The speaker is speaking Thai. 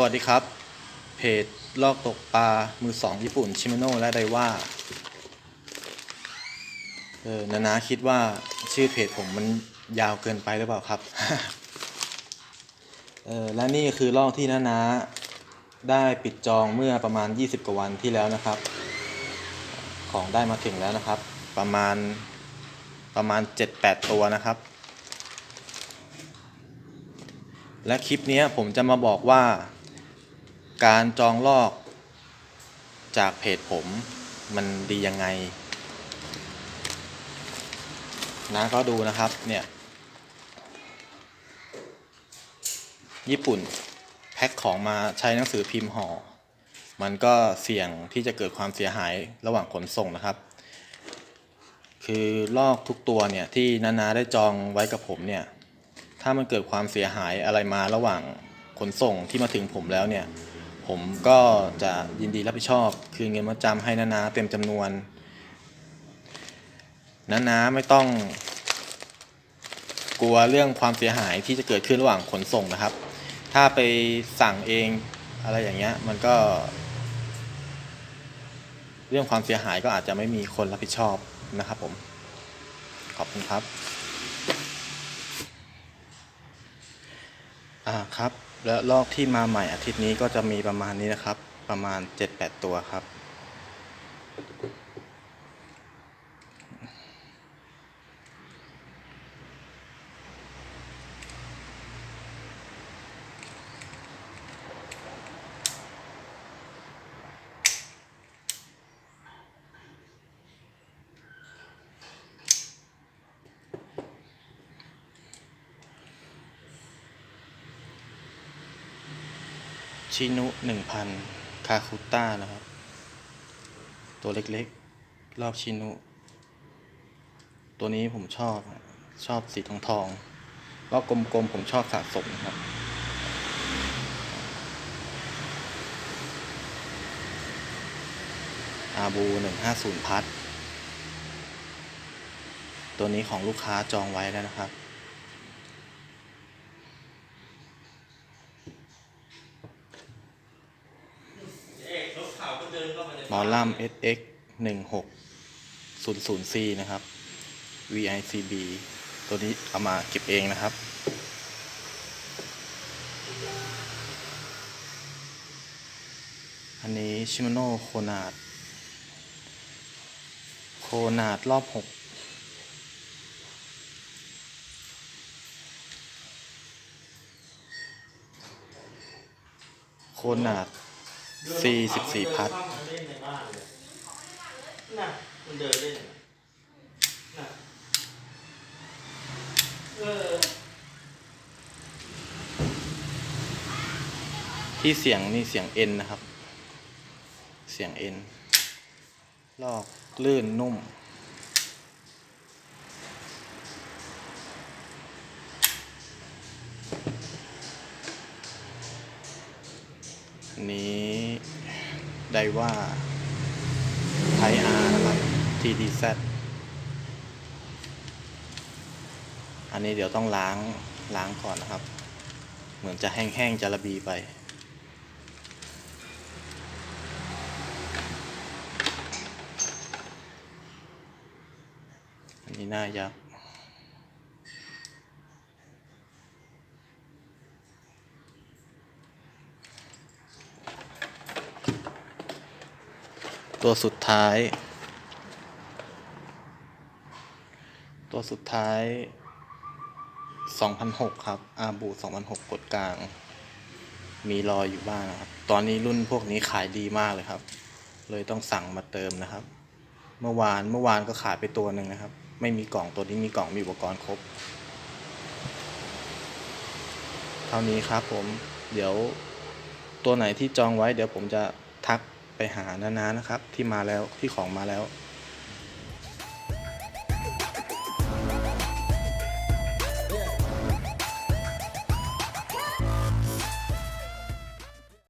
สวัสดีครับ เพจลอกตกปลา มือสองญี่ปุ่นชิมโนและไดว่าเออนานาคิดว่าชื่อเพจผมมันยาวเกินไปหรือเปล่าครับ เออและนี่คือลอกที่นานาได้ปิดจองเมื่อประมาณ 20 กว่าวันที่แล้วนะครับ ของได้มาถึงแล้วนะครับ ประมาณประมาณ 7-8 ตัวนะครับและคลิปนี้ผมจะมาบอกว่า การจองลอกจากเพจผมมันดียังไง นะก็ดูนะครับเนี่ย ญี่ปุ่น แพ็คของมาใช้หนังสือพิมพ์ห่อ มันก็เสี่ยงที่จะเกิดความเสียหายระหว่างขนส่งนะครับ คือลอกทุกตัวเนี่ย ที่นานาได้จองไว้กับผมเนี่ย ถ้ามันเกิดความเสียหายอะไรมาระหว่างขนส่งที่มาถึงผมแล้วเนี่ย ผมก็จะยินดีรับผิดชอบ คืนเงินมาจำให้นานาเต็มจำนวนนานาไม่ต้อง กลัวเรื่องความเสียหายที่จะเกิดขึ้นระหว่างขนส่งนะครับ ถ้าไปสั่งเองอะไรอย่างเงี้ยมันก็ เรื่องความเสียหายก็อาจจะไม่มีคนรับผิดชอบนะครับผมขอบคุณครับ อ่าครับ และลอกที่มาใหม่อาทิตย์นี้ก็จะมีประมาณนี้นะครับ ประมาณ 7-8 ตัวครับ ชินุหนึ่งพันคาคุต้านะครับ ตัวเล็กๆ รอบชินุ ตัวนี้ผมชอบ ชอบสีทองทองรอบกลมๆ ผมชอบสะสมนะครับ อาบูหนึ่งห้าศูนย์พัทตัวนี้ของลูกค้าจองไว้แล้วนะครับ มอลัม SX 1 6 0 0 C นะครับ VICB ตัวนี้เอามาเก็บเองนะครับ อันนี้ชิมโนโคนาดโคนาดรอบ 6โคนาด สี่สิบสี่พัดที่เสียงนี่เสียงเอ็นนะครับ เสียงเอ็น ลอกลื่นนุ่ม นี้ได้ว่าไทอาร์นะครับ TDZ อันนี้เดี๋ยวต้องล้างล้างก่อนนะครับ เหมือนจะแห้งๆจะระบีไป อันนี้หน้ายัก ตัวสุดท้าย ตัวสุดท้าย 2006 ครับ อาบู 2006 กดกลาง มีรอยอยู่บ้างนะครับ ตอนนี้รุ่นพวกนี้ขายดีมากเลยครับ เลยต้องสั่งมาเติมนะครับ เมื่อวาน เมื่อวานก็ขายไปตัวหนึ่งนะครับ ไม่มีกล่องตัวนี้มีกล่องมีอุปกรณ์ครบ เท่านี้ครับผม เดี๋ยวตัวไหนที่จองไว้เดี๋ยวผมจะทัก ไปหานานนะครับ ที่มาแล้วที่ของมาแล้ว